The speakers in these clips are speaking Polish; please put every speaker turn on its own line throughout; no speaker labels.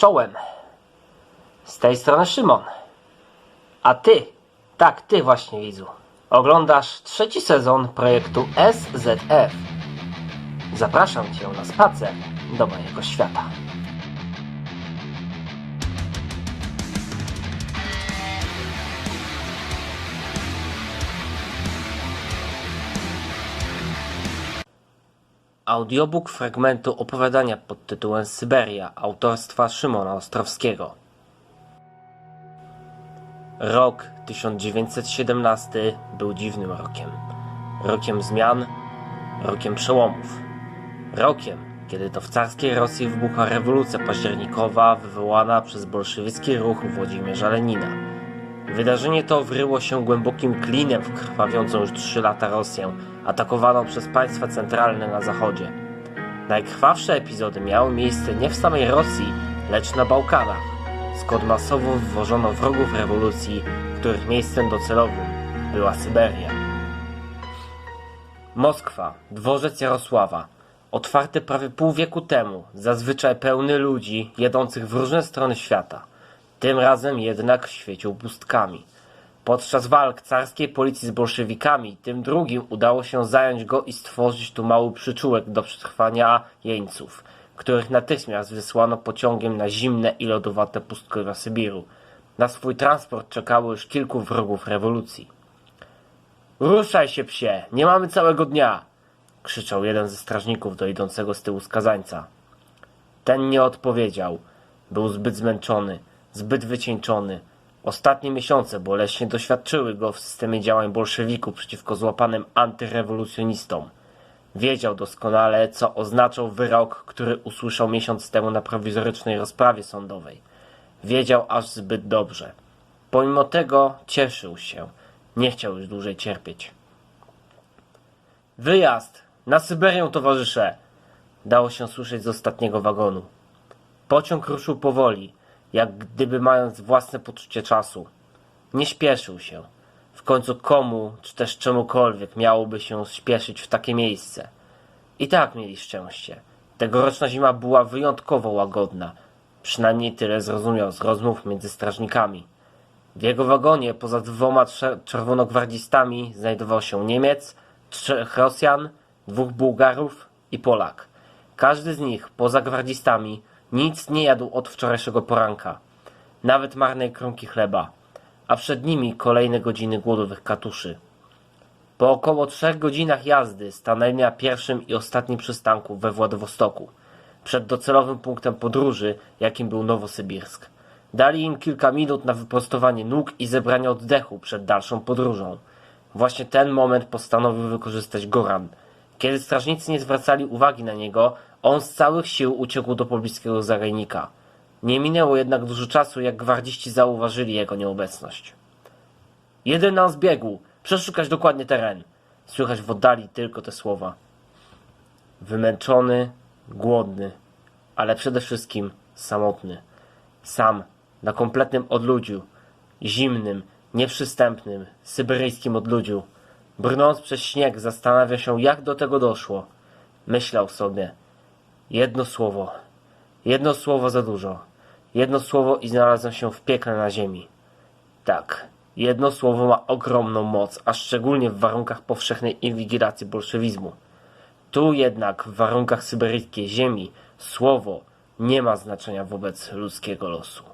Czołem. Z tej strony Szymon. A ty, tak ty właśnie widzu, oglądasz trzeci sezon projektu SZF. Zapraszam cię na spacer do mojego świata. Audiobook fragmentu opowiadania pod tytułem Syberia autorstwa Szymona Ostrowskiego. Rok 1917 był dziwnym rokiem. Rokiem zmian, rokiem przełomów. Rokiem, kiedy to w carskiej Rosji wybuchła rewolucja październikowa wywołana przez bolszewicki ruch Włodzimierza Lenina. Wydarzenie to wryło się głębokim klinem w krwawiącą już trzy lata Rosję, atakowaną przez państwa centralne na zachodzie. Najkrwawsze epizody miały miejsce nie w samej Rosji, lecz na Bałkanach, skąd masowo wwożono wrogów rewolucji, których miejscem docelowym była Syberia. Moskwa, dworzec Jarosława, otwarty prawie pół wieku temu, zazwyczaj pełny ludzi jedących w różne strony świata. Tym razem jednak świecił pustkami. Podczas walk carskiej policji z bolszewikami, tym drugim udało się zająć go i stworzyć tu mały przyczółek do przetrwania jeńców, których natychmiast wysłano pociągiem na zimne i lodowate pustkowia Sybiru. Na swój transport czekało już kilku wrogów rewolucji. Ruszaj się, psie! Nie mamy całego dnia! krzyczał jeden ze strażników do idącego z tyłu skazańca. Ten nie odpowiedział. Był zbyt zmęczony, zbyt wycieńczony. Ostatnie miesiące boleśnie doświadczyły go w systemie działań bolszewików przeciwko złapanym antyrewolucjonistom. Wiedział doskonale, co oznaczał wyrok, który usłyszał miesiąc temu na prowizorycznej rozprawie sądowej. Wiedział aż zbyt dobrze. Pomimo tego cieszył się. Nie chciał już dłużej cierpieć. Wyjazd! Na Syberię, towarzysze! Dało się słyszeć z ostatniego wagonu. Pociąg ruszył powoli, jak gdyby mając własne poczucie czasu. Nie śpieszył się. W końcu komu, czy też czemukolwiek miałoby się śpieszyć w takie miejsce? I tak mieli szczęście. Tegoroczna zima była wyjątkowo łagodna. Przynajmniej tyle zrozumiał z rozmów między strażnikami. W jego wagonie, poza dwoma czerwonogwardzistami, znajdował się Niemiec, trzech Rosjan, dwóch Bułgarów i Polak. Każdy z nich, poza gwardzistami, nic nie jadł od wczorajszego poranka. Nawet marnej kromki chleba. A przed nimi kolejne godziny głodowych katuszy. Po około trzech godzinach jazdy stanęli na pierwszym i ostatnim przystanku we Władywostoku, przed docelowym punktem podróży, jakim był Nowosybirsk. Dali im kilka minut na wyprostowanie nóg i zebranie oddechu przed dalszą podróżą. Właśnie ten moment postanowił wykorzystać Goran. Kiedy strażnicy nie zwracali uwagi na niego, on z całych sił uciekł do pobliskiego zagajnika. Nie minęło jednak dużo czasu, jak gwardziści zauważyli jego nieobecność. Jeden nam zbiegł! Przeszukać dokładnie teren! Słychać w oddali tylko te słowa. Wymęczony, głodny, ale przede wszystkim samotny. Sam, na kompletnym odludziu, zimnym, nieprzystępnym, syberyjskim odludziu. Brnąc przez śnieg, zastanawia się, jak do tego doszło. Myślał sobie. Jedno słowo. Jedno słowo za dużo. Jedno słowo i znalazłem się w piekle na ziemi. Tak, jedno słowo ma ogromną moc, a szczególnie w warunkach powszechnej inwigilacji bolszewizmu. Tu jednak, w warunkach syberyjskiej ziemi, słowo nie ma znaczenia wobec ludzkiego losu.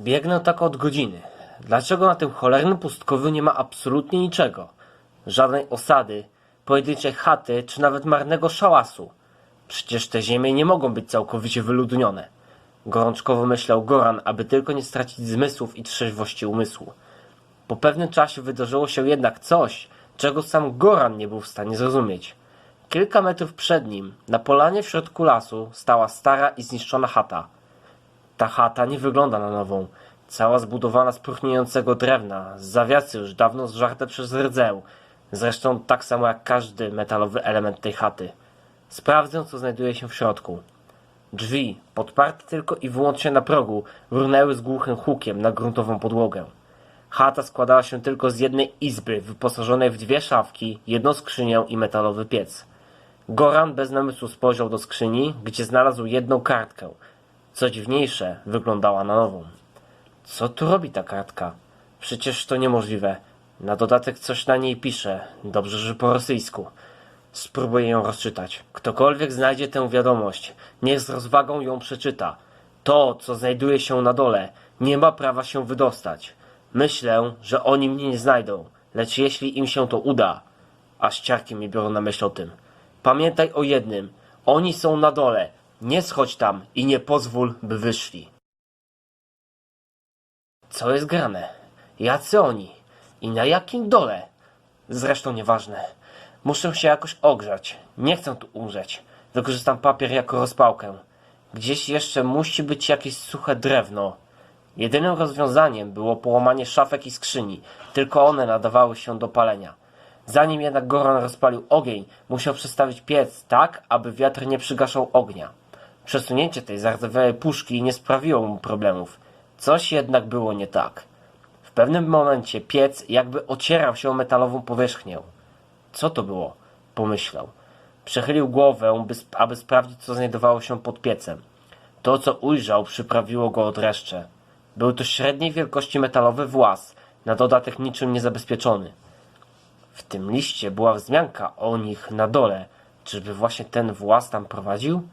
Biegnę tak od godziny. Dlaczego na tym cholernym pustkowiu nie ma absolutnie niczego? Żadnej osady, pojedynczej chaty, czy nawet marnego szałasu. Przecież te ziemie nie mogą być całkowicie wyludnione. Gorączkowo myślał Goran, aby tylko nie stracić zmysłów i trzeźwości umysłu. Po pewnym czasie wydarzyło się jednak coś, czego sam Goran nie był w stanie zrozumieć. Kilka metrów przed nim, na polanie w środku lasu, stała stara i zniszczona chata. Ta chata nie wygląda na nową. Cała zbudowana z próchniejącego drewna, z zawiasy już dawno zżarte przez rdzeł. Zresztą tak samo jak każdy metalowy element tej chaty. Sprawdzę, co znajduje się w środku. Drzwi, podparte tylko i wyłącznie na progu, runęły z głuchym hukiem na gruntową podłogę. Chata składała się tylko z jednej izby, wyposażonej w dwie szafki, jedną skrzynię i metalowy piec. Goran bez namysłu spojrzał do skrzyni, gdzie znalazł jedną kartkę. Co dziwniejsze, wyglądała na nową. Co tu robi ta kartka? Przecież to niemożliwe. Na dodatek coś na niej pisze. Dobrze, że po rosyjsku. Spróbuję ją rozczytać. Ktokolwiek znajdzie tę wiadomość, niech z rozwagą ją przeczyta. To, co znajduje się na dole, nie ma prawa się wydostać. Myślę, że oni mnie nie znajdą, lecz jeśli im się to uda, aż ciarki mi biorą na myśl o tym. Pamiętaj o jednym, oni są na dole, nie schodź tam i nie pozwól, by wyszli. Co jest grane? Jacy oni? I na jakim dole? Zresztą nieważne. Muszę się jakoś ogrzać. Nie chcę tu umrzeć. Wykorzystam papier jako rozpałkę. Gdzieś jeszcze musi być jakieś suche drewno. Jedynym rozwiązaniem było połamanie szafek i skrzyni. Tylko one nadawały się do palenia. Zanim jednak Goran rozpalił ogień, musiał przestawić piec tak, aby wiatr nie przygaszał ognia. Przesunięcie tej zardzewiałej puszki nie sprawiło mu problemów. Coś jednak było nie tak. Pewnym momencie piec jakby ocierał się o metalową powierzchnię. Co to było? Pomyślał. Przechylił głowę, by, sp- aby sprawdzić, co znajdowało się pod piecem. To, co ujrzał, przyprawiło go od dreszcze. Był to średniej wielkości metalowy włas, na dodatek niczym niezabezpieczony. W tym liście była wzmianka o nich na dole. Czyżby właśnie ten włas tam prowadził?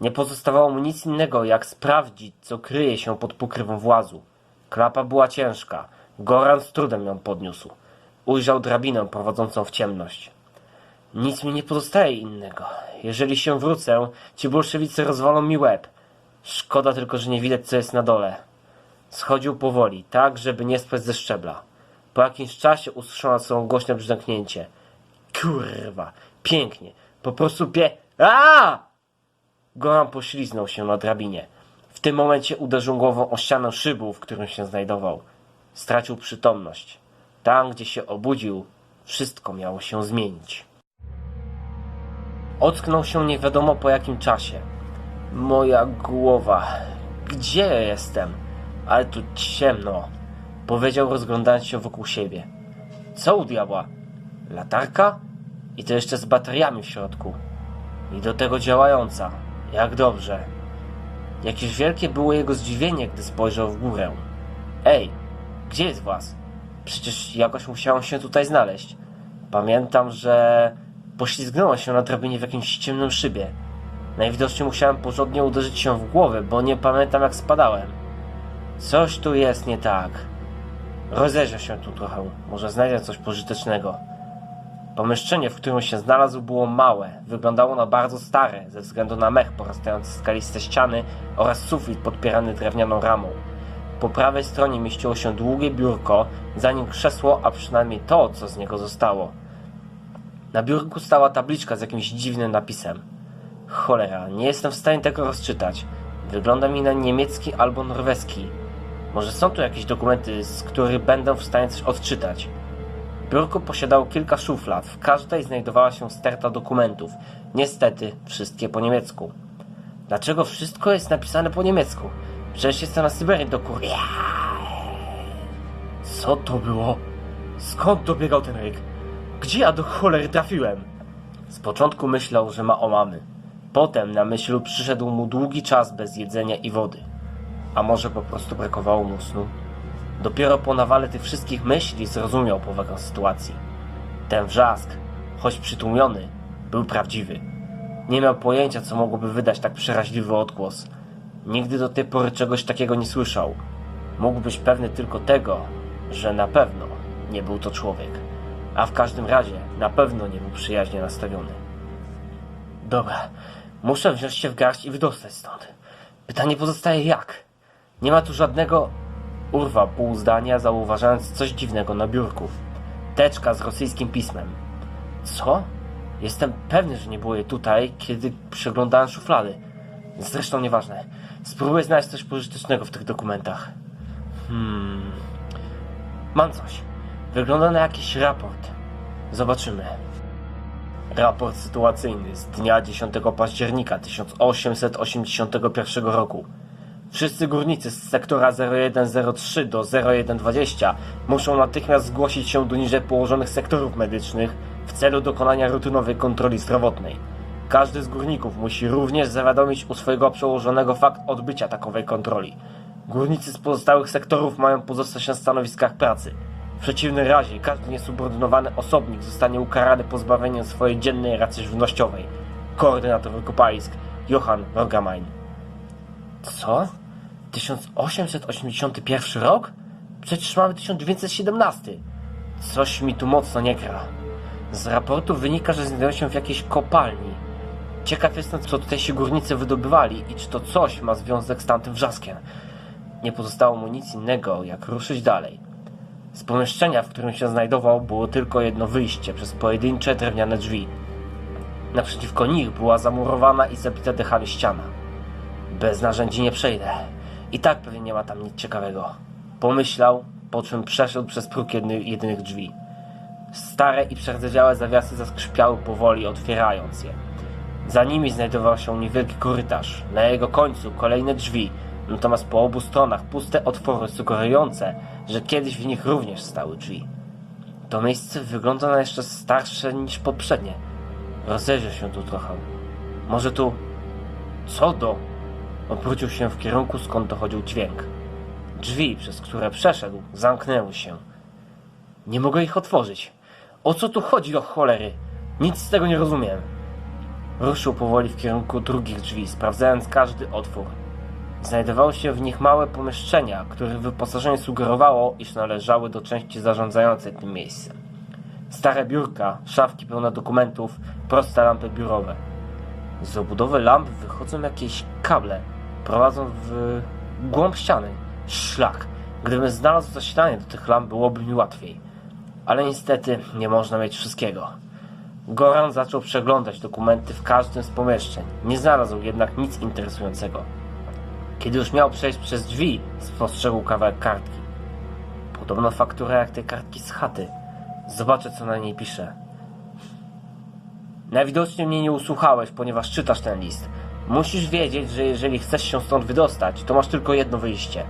Nie pozostawało mu nic innego, jak sprawdzić, co kryje się pod pokrywą włazu. Klapa była ciężka. Goran z trudem ją podniósł. Ujrzał drabinę prowadzącą w ciemność. Nic mi nie pozostaje innego. Jeżeli się wrócę, ci bolszewicy rozwalą mi łeb. Szkoda tylko, że nie widać, co jest na dole. Schodził powoli, tak, żeby nie spać ze szczebla. Po jakimś czasie usłyszał są głośne brzęknięcie. Kurwa, pięknie. Po prostu pie... A! Goran pośliznął się na drabinie. W tym momencie uderzył głową o ścianę szybu, w którym się znajdował. Stracił przytomność. Tam, gdzie się obudził, wszystko miało się zmienić. Ocknął się nie wiadomo po jakim czasie. Moja głowa. Gdzie jestem? Ale tu ciemno. Powiedział rozglądając się wokół siebie. Co u diabła? Latarka? I to jeszcze z bateriami w środku. I do tego działająca. Jak dobrze. Jakieś wielkie było jego zdziwienie, gdy spojrzał w górę. Ej, gdzie jest was? Przecież jakoś musiałem się tutaj znaleźć. Pamiętam, że poślizgnąłem się na drabinie w jakimś ciemnym szybie. Najwidoczniej musiałem porządnie uderzyć się w głowę, bo nie pamiętam jak spadałem. Coś tu jest nie tak. Rozejrzę się tu trochę, może znajdę coś pożytecznego. Pomieszczenie, w którym się znalazł, było małe. Wyglądało na bardzo stare, ze względu na mech porastający skaliste ściany oraz sufit podpierany drewnianą ramą. Po prawej stronie mieściło się długie biurko, za nim krzesło, a przynajmniej to, co z niego zostało. Na biurku stała tabliczka z jakimś dziwnym napisem. Cholera, nie jestem w stanie tego rozczytać. Wygląda mi na niemiecki albo norweski. Może są tu jakieś dokumenty, z których będę w stanie coś odczytać. Biurko posiadało kilka szuflad, w każdej znajdowała się sterta dokumentów. Niestety, wszystkie po niemiecku. Dlaczego wszystko jest napisane po niemiecku? Przecież jestem na Syberii do kur... Co to było? Skąd dobiegał ten ryk? Gdzie ja do cholery trafiłem? Z początku myślał, że ma omamy. Potem na myśl przyszedł mu długi czas bez jedzenia i wody. A może po prostu brakowało mu snu? Dopiero po nawale tych wszystkich myśli zrozumiał powagę sytuacji. Ten wrzask, choć przytłumiony, był prawdziwy. Nie miał pojęcia, co mogłoby wydać tak przeraźliwy odgłos. Nigdy do tej pory czegoś takiego nie słyszał. Mógł być pewny tylko tego, że na pewno nie był to człowiek. A w każdym razie na pewno nie był przyjaźnie nastawiony. Dobra, muszę wziąć się w garść i wydostać stąd. Pytanie pozostaje jak? Nie ma tu żadnego... Urwa pół zdania, zauważając coś dziwnego na biurku. Teczka z rosyjskim pismem. Co? Jestem pewny, że nie było jej tutaj, kiedy przeglądałem szuflady. Zresztą nieważne. Spróbuję znaleźć coś pożytecznego w tych dokumentach. Hmm. Mam coś. Wygląda na jakiś raport. Zobaczymy. Raport sytuacyjny z dnia 10 października 1881 roku. Wszyscy górnicy z sektora 0103 do 0120 muszą natychmiast zgłosić się do niżej położonych sektorów medycznych w celu dokonania rutynowej kontroli zdrowotnej. Każdy z górników musi również zawiadomić u swojego przełożonego fakt odbycia takowej kontroli. Górnicy z pozostałych sektorów mają pozostać na stanowiskach pracy. W przeciwnym razie każdy niesubordynowany osobnik zostanie ukarany pozbawieniem swojej dziennej racji żywnościowej. Koordynator wykopalisk Johann Rogamain. Co? 1881 rok? Przecież mamy 1917. Coś mi tu mocno nie gra. Z raportu wynika, że znajdują się w jakiejś kopalni. Ciekaw jestem, co tutejsi górnicy wydobywali i czy to coś ma związek z tamtym wrzaskiem. Nie pozostało mu nic innego, jak ruszyć dalej. Z pomieszczenia, w którym się znajdował, było tylko jedno wyjście przez pojedyncze drewniane drzwi. Naprzeciwko nich była zamurowana i zabita dechami ściana. Bez narzędzi nie przejdę. I tak pewnie nie ma tam nic ciekawego. Pomyślał, po czym przeszedł przez próg jedny, jedynych drzwi. Stare i przerdzewiałe zawiasy zaskrzypiały powoli, otwierając je. Za nimi znajdował się niewielki korytarz. Na jego końcu kolejne drzwi, natomiast po obu stronach puste otwory sugerujące, że kiedyś w nich również stały drzwi. To miejsce wygląda na jeszcze starsze niż poprzednie. Rozejrzał się tu trochę. Może tu... Co do... Obrócił się w kierunku, skąd dochodził dźwięk. Drzwi, przez które przeszedł, zamknęły się. Nie mogę ich otworzyć. O co tu chodzi do cholery? Nic z tego nie rozumiem. Ruszył powoli w kierunku drugich drzwi, sprawdzając każdy otwór. Znajdowały się w nich małe pomieszczenia, których wyposażenie sugerowało, iż należały do części zarządzającej tym miejscem. Stare biurka, szafki pełne dokumentów, proste lampy biurowe. Z obudowy lamp wychodzą jakieś kable, prowadzą w głąb ściany. Szlak. Gdybym znalazł zasilanie do tych lamp, byłoby mi łatwiej. Ale niestety nie można mieć wszystkiego. Goran zaczął przeglądać dokumenty w każdym z pomieszczeń. Nie znalazł jednak nic interesującego. Kiedy już miał przejść przez drzwi, spostrzegł kawałek kartki. Podobno faktura jak tej kartki z chaty. Zobaczę, co na niej pisze. Najwidoczniej mnie nie usłuchałeś, ponieważ czytasz ten list. Musisz wiedzieć, że jeżeli chcesz się stąd wydostać, to masz tylko jedno wyjście.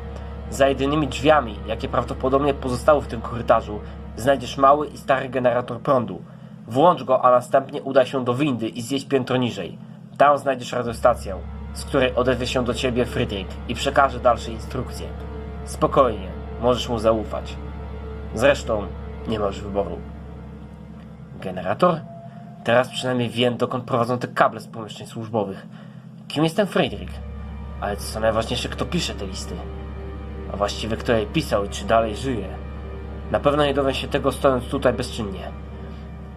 Za jedynymi drzwiami, jakie prawdopodobnie pozostały w tym korytarzu, znajdziesz mały i stary generator prądu. Włącz go, a następnie udaj się do windy i zjedź piętro niżej. Tam znajdziesz radiostację, z której odezwie się do ciebie Friedrich i przekaże dalsze instrukcje. Spokojnie, możesz mu zaufać. Zresztą nie masz wyboru. Generator? Teraz przynajmniej wiem, dokąd prowadzą te kable z pomieszczeń służbowych. Kim jest ten Friedrich? Ale co najważniejsze, kto pisze te listy? A właściwie kto je pisał i czy dalej żyje? Na pewno nie dowiem się tego stojąc tutaj bezczynnie.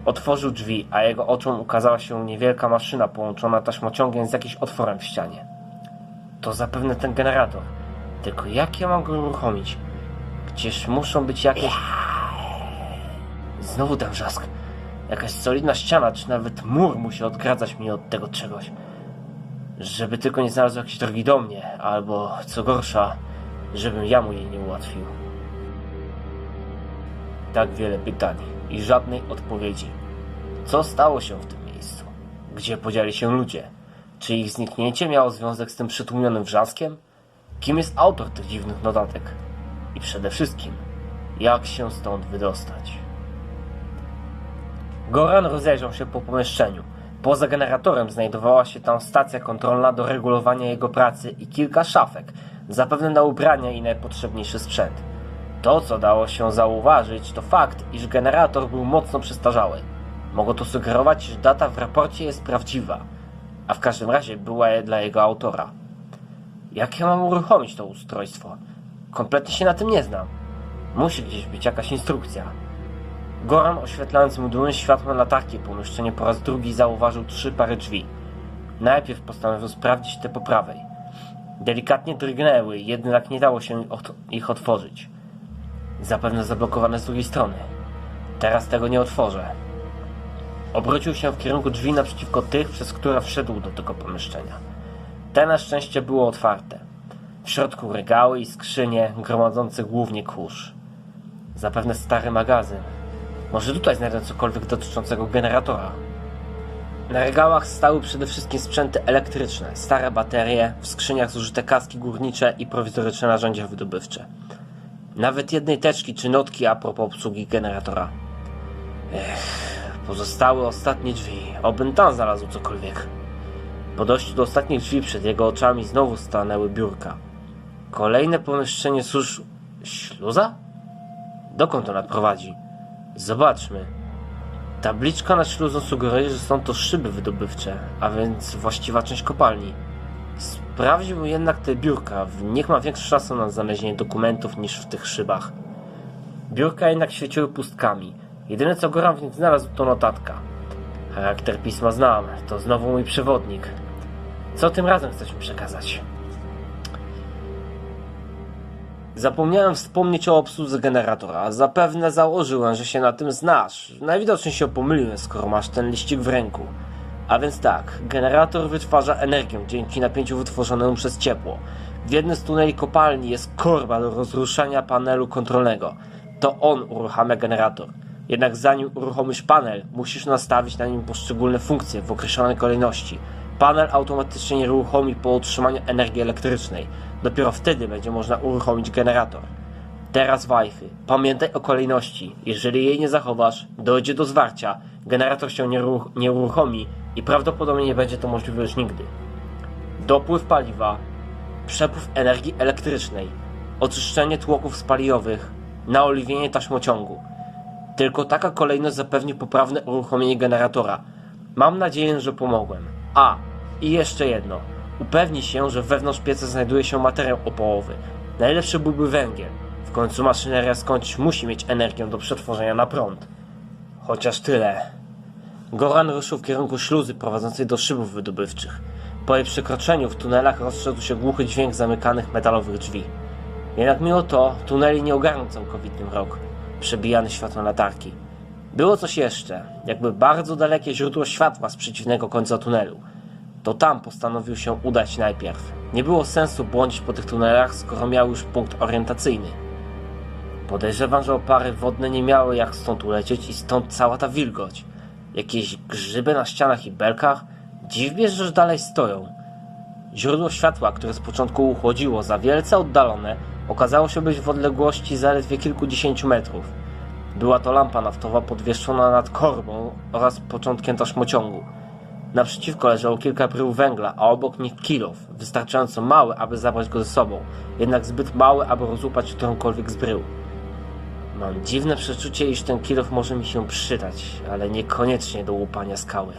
Otworzył drzwi, a jego oczom ukazała się niewielka maszyna połączona taśmociągiem z jakimś otworem w ścianie. To zapewne ten generator. Tylko jak ja mam go uruchomić? Gdzież muszą być jakieś... Znowu ten wrzask. Jakaś solidna ściana, czy nawet mur musi odgradzać mnie od tego czegoś. Żeby tylko nie znalazł jakiejś drogi do mnie, albo co gorsza, żebym ja mu jej nie ułatwił. Tak wiele pytań i żadnej odpowiedzi. Co stało się w tym miejscu? Gdzie podzieli się ludzie? Czy ich zniknięcie miało związek z tym przytłumionym wrzaskiem? Kim jest autor tych dziwnych notatek? I przede wszystkim, jak się stąd wydostać? Goran rozejrzał się po pomieszczeniu. Poza generatorem znajdowała się tam stacja kontrolna do regulowania jego pracy i kilka szafek, zapewne na ubrania i najpotrzebniejszy sprzęt. To, co dało się zauważyć, to fakt, iż generator był mocno przestarzały. Mogło to sugerować, że data w raporcie jest prawdziwa, a w każdym razie była dla jego autora. Jak ja mam uruchomić to ustrojstwo? Kompletnie się na tym nie znam. Musi gdzieś być jakaś instrukcja. Goran, oświetlając mdłym światłem latarki pomieszczenie po raz drugi zauważył trzy pary drzwi. Najpierw postanowił sprawdzić te po prawej. Delikatnie drgnęły, jednak nie dało się ich otworzyć. Zapewne zablokowane z drugiej strony. Teraz tego nie otworzę. Obrócił się w kierunku drzwi naprzeciwko tych, przez które wszedł do tego pomieszczenia. Te na szczęście były otwarte. W środku regały i skrzynie gromadzące głównie kurz. Zapewne stary magazyn. Może tutaj znajdę cokolwiek dotyczącego generatora. Na regałach stały przede wszystkim sprzęty elektryczne, stare baterie, w skrzyniach zużyte kaski górnicze i prowizoryczne narzędzia wydobywcze. Nawet jednej teczki czy notki a propos obsługi generatora. Ech, Pozostały ostatnie drzwi. Obym tam znalazł cokolwiek. Po dojściu do ostatnich drzwi przed jego oczami znowu stanęły biurka. Kolejne pomieszczenie susz... Śluza? Dokąd ona prowadzi? Zobaczmy. Tabliczka nad śluzą sugeruje, że są to szyby wydobywcze, a więc właściwa część kopalni. Sprawdził jednak te biurka, w nich ma większe szanse na znalezienie dokumentów niż w tych szybach. Biurka jednak świeciły pustkami. Jedyne co Goran w nich znalazł to notatka. Charakter pisma znam, to znowu mój przewodnik. Co tym razem chcesz mi przekazać? Zapomniałem wspomnieć o obsłudze generatora. Zapewne założyłem, że się na tym znasz. Najwidoczniej się pomyliłem, skoro masz ten liścik w ręku. A więc tak, generator wytwarza energię dzięki napięciu wytworzonemu przez ciepło. W jednym z tuneli kopalni jest korba do rozruszania panelu kontrolnego. To on uruchamia generator. Jednak zanim uruchomisz panel, musisz nastawić na nim poszczególne funkcje w określonej kolejności. Panel automatycznie nie uruchomi po otrzymaniu energii elektrycznej. Dopiero wtedy będzie można uruchomić generator. Teraz wajchy. Pamiętaj o kolejności. Jeżeli jej nie zachowasz, dojdzie do zwarcia, generator się nie, ruch- nie uruchomi i prawdopodobnie nie będzie to możliwe już nigdy. Dopływ paliwa, przepływ energii elektrycznej, oczyszczenie tłoków spalinowych, naoliwienie taśmociągu. Tylko taka kolejność zapewni poprawne uruchomienie generatora. Mam nadzieję, że pomogłem. A, i jeszcze jedno. Upewnij się, że wewnątrz pieca znajduje się materiał opałowy. Najlepszy byłby węgiel. W końcu maszyneria skądś musi mieć energię do przetworzenia na prąd. Chociaż tyle. Goran ruszył w kierunku śluzy prowadzącej do szybów wydobywczych. Po jej przekroczeniu w tunelach rozszedł się głuchy dźwięk zamykanych metalowych drzwi. Jednak mimo to tuneli nie ogarnął całkowity mrok, przebijany światłem latarki. Było coś jeszcze, jakby bardzo dalekie źródło światła z przeciwnego końca tunelu. To tam postanowił się udać najpierw. Nie było sensu błądzić po tych tunelach, skoro miał już punkt orientacyjny. Podejrzewam, że opary wodne nie miały jak stąd ulecieć i stąd cała ta wilgoć. Jakieś grzyby na ścianach i belkach? Dziwnie, że dalej stoją. Źródło światła, które z początku uchodziło za wielce oddalone, okazało się być w odległości zaledwie kilkudziesięciu metrów. Była to lampa naftowa podwieszona nad korbą oraz początkiem taśmociągu. Naprzeciwko leżało kilka brył węgla, a obok nich kilof, wystarczająco mały, aby zabrać go ze sobą, jednak zbyt mały, aby rozłupać którąkolwiek z brył. Mam dziwne przeczucie, iż ten kilof może mi się przydać, ale niekoniecznie do łupania skały.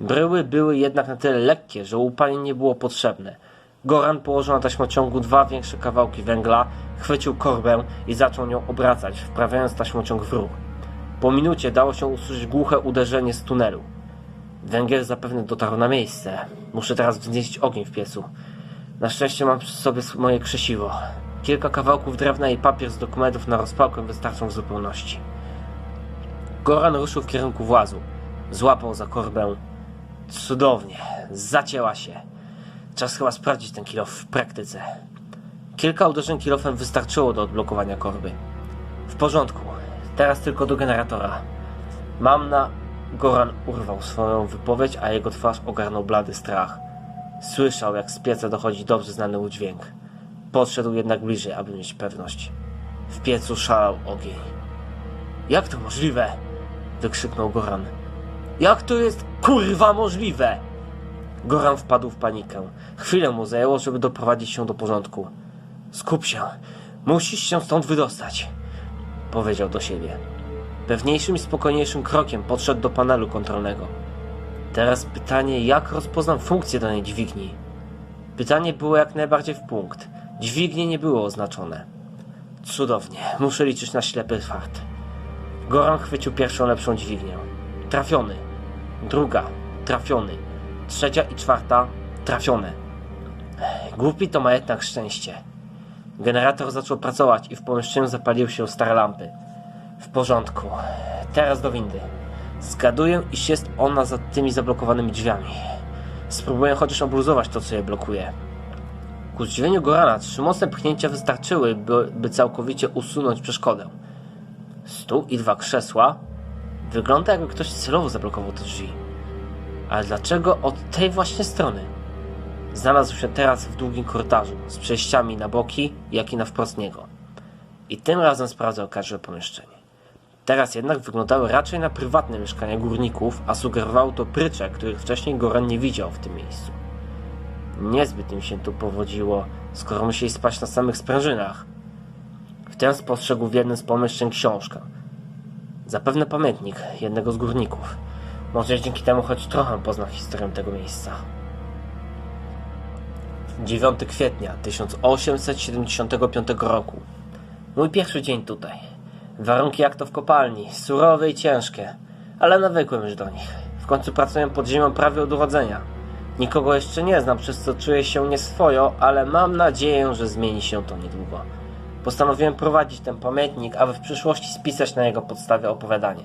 Bryły były jednak na tyle lekkie, że łupanie nie było potrzebne. Goran położył na taśmociągu dwa większe kawałki węgla, chwycił korbę i zaczął nią obracać, wprawiając taśmociąg w ruch. Po minucie dało się usłyszeć głuche uderzenie z tunelu. Węgiel zapewne dotarł na miejsce. Muszę teraz wznieść ogień w piecu. Na szczęście mam przy sobie moje krzesiwo. Kilka kawałków drewna i papier z dokumentów na rozpałkę wystarczą w zupełności. Goran ruszył w kierunku włazu. Złapał za korbę. Cudownie. Zacięła się. Czas chyba sprawdzić ten kilof w praktyce. Kilka uderzeń kilofem wystarczyło do odblokowania korby. W porządku. Teraz tylko do generatora. Mam na... Goran urwał swoją wypowiedź, a jego twarz ogarnął blady strach. Słyszał, jak z pieca dochodzi dobrze znany mu dźwięk. Podszedł jednak bliżej, aby mieć pewność. W piecu szalał ogień. Jak to możliwe? Wykrzyknął Goran. Jak to jest kurwa możliwe? Goran wpadł w panikę. Chwilę mu zajęło, żeby doprowadzić się do porządku. Skup się. Musisz się stąd wydostać. Powiedział do siebie. Pewniejszym i spokojniejszym krokiem podszedł do panelu kontrolnego. Teraz pytanie, jak rozpoznam funkcję danej dźwigni? Pytanie było jak najbardziej w punkt. Dźwignie nie były oznaczone. Cudownie, muszę liczyć na ślepy fart. Goran chwycił pierwszą lepszą dźwignię. Trafiony. Druga. Trafiony. Trzecia i czwarta. Trafione. Głupi to ma jednak szczęście. Generator zaczął pracować i w pomieszczeniu zapaliły się stare lampy. W porządku. Teraz do windy. Zgaduję, iż jest ona za tymi zablokowanymi drzwiami. Spróbuję chociaż obluzować to, co je blokuje. Ku zdziwieniu Gorana, trzy mocne pchnięcia wystarczyły, by, by całkowicie usunąć przeszkodę. Stół i dwa krzesła. Wygląda jakby ktoś celowo zablokował te drzwi. Ale dlaczego od tej właśnie strony? Znalazł się teraz w długim korytarzu, z przejściami na boki, jak i na wprost niego. I tym razem sprawdzał każde pomieszczenie. Teraz jednak wyglądały raczej na prywatne mieszkania górników, a sugerowało to prycze, których wcześniej Goran nie widział w tym miejscu. Niezbyt im się tu powodziło, skoro musieli spać na samych sprężynach. Wtem spostrzegł w jednym z pomieszczeń książkę. Zapewne pamiętnik jednego z górników. Może dzięki temu choć trochę poznał historię tego miejsca. 9 kwietnia 1875 roku. Mój pierwszy dzień tutaj. Warunki jak to w kopalni, surowe i ciężkie, ale nawykłem już do nich. W końcu pracuję pod ziemią prawie od urodzenia. Nikogo jeszcze nie znam, przez co czuję się nieswojo, ale mam nadzieję, że zmieni się to niedługo. Postanowiłem prowadzić ten pamiętnik, aby w przyszłości spisać na jego podstawie opowiadanie.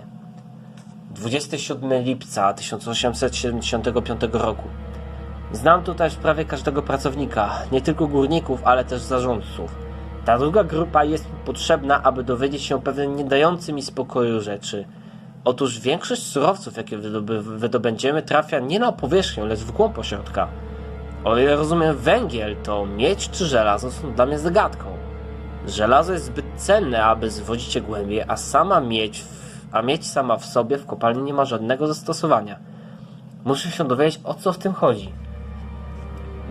27 lipca 1875 roku. Znam tutaj już prawie każdego pracownika, nie tylko górników, ale też zarządców. Ta druga grupa jest mi potrzebna, aby dowiedzieć się o pewnej nie dającej mi spokoju rzeczy. Otóż większość surowców, jakie wydobędziemy, trafia nie na powierzchnię, lecz w głąb ośrodka. O ile rozumiem węgiel, to miedź czy żelazo są dla mnie zagadką. Żelazo jest zbyt cenne, aby zwodzić je głębiej, a sama miedź, w, a miedź sama w sobie w kopalni nie ma żadnego zastosowania. Muszę się dowiedzieć, o co w tym chodzi.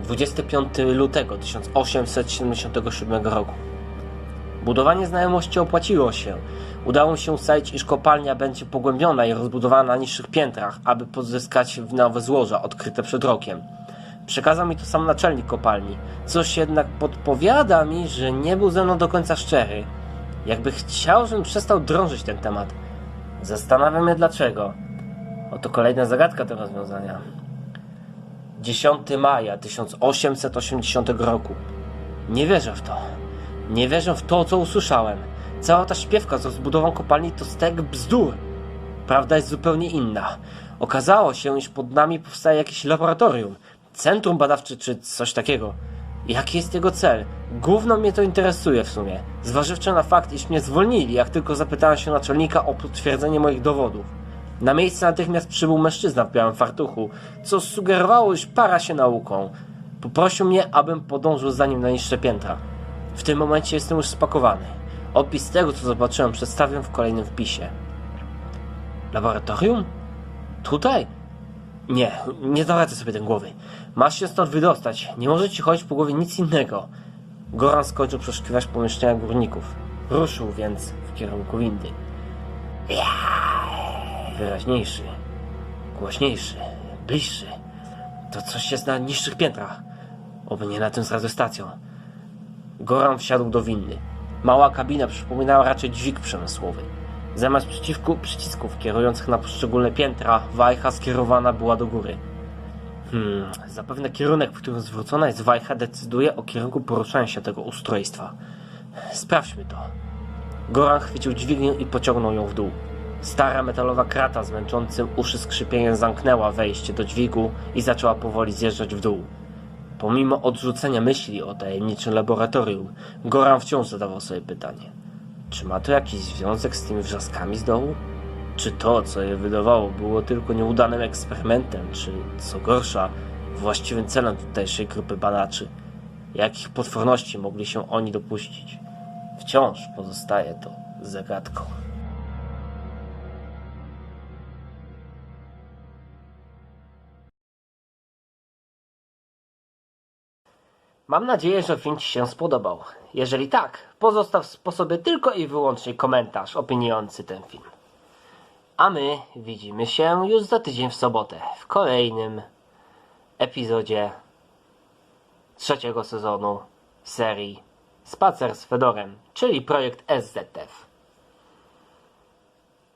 25 lutego 1877 roku. Budowanie znajomości opłaciło się. Udało się ustalić, iż kopalnia będzie pogłębiona i rozbudowana na niższych piętrach, aby pozyskać nowe złoża odkryte przed rokiem. Przekazał mi to sam naczelnik kopalni. Coś jednak podpowiada mi, że nie był ze mną do końca szczery. Jakby chciał, żebym przestał drążyć ten temat. Zastanawiam się dlaczego. Oto kolejna zagadka do rozwiązania. 10 maja 1880 roku. Nie wierzę w to. Nie wierzę w to, co usłyszałem. Cała ta śpiewka z rozbudową kopalni to stek bzdur. Prawda jest zupełnie inna. Okazało się, iż pod nami powstaje jakieś laboratorium, centrum badawcze czy coś takiego. Jaki jest jego cel? Gówno mnie to interesuje w sumie. Zważywszy na fakt, iż mnie zwolnili, jak tylko zapytałem się naczelnika o potwierdzenie moich dowodów. Na miejsce natychmiast przybył mężczyzna w białym fartuchu, co sugerowało, iż para się nauką. Poprosił mnie, abym podążył za nim na niższe piętra. W tym momencie jestem już spakowany. Opis tego, co zobaczyłem, przedstawię w kolejnym wpisie. Laboratorium? Tutaj? Nie, nie zawracaj sobie ten głowy. Masz się stąd wydostać. Nie może ci chodzić po głowie nic innego. Goran skończył przeszukiwać pomieszczenia górników. Ruszył więc w kierunku windy. Wyraźniejszy, głośniejszy, bliższy. To coś jest na niższych piętrach. Oby nie na tym z radiostacją. Goran wsiadł do windy. Mała kabina przypominała raczej dźwig przemysłowy. Zamiast przycisków kierujących na poszczególne piętra, wajcha skierowana była do góry. Hmm, zapewne kierunek, w którym zwrócona jest wajcha, decyduje o kierunku poruszania się tego ustrojstwa. Sprawdźmy to. Goran chwycił dźwignię i pociągnął ją w dół. Stara metalowa krata z męczącym uszy skrzypieniem zamknęła wejście do dźwigu i zaczęła powoli zjeżdżać w dół. Pomimo odrzucenia myśli o tajemniczym laboratorium, Goran wciąż zadawał sobie pytanie. Czy ma to jakiś związek z tymi wrzaskami z dołu? Czy to, co je wydawało, było tylko nieudanym eksperymentem, czy, co gorsza, właściwym celem tutejszej grupy badaczy? Jakich potworności mogli się oni dopuścić? Wciąż pozostaje to zagadką. Mam nadzieję, że film Ci się spodobał. Jeżeli tak, pozostaw po sobie tylko i wyłącznie komentarz opiniujący ten film. A my widzimy się już za tydzień w sobotę w kolejnym epizodzie trzeciego sezonu serii Spacer z Fedorem, czyli projekt SZF.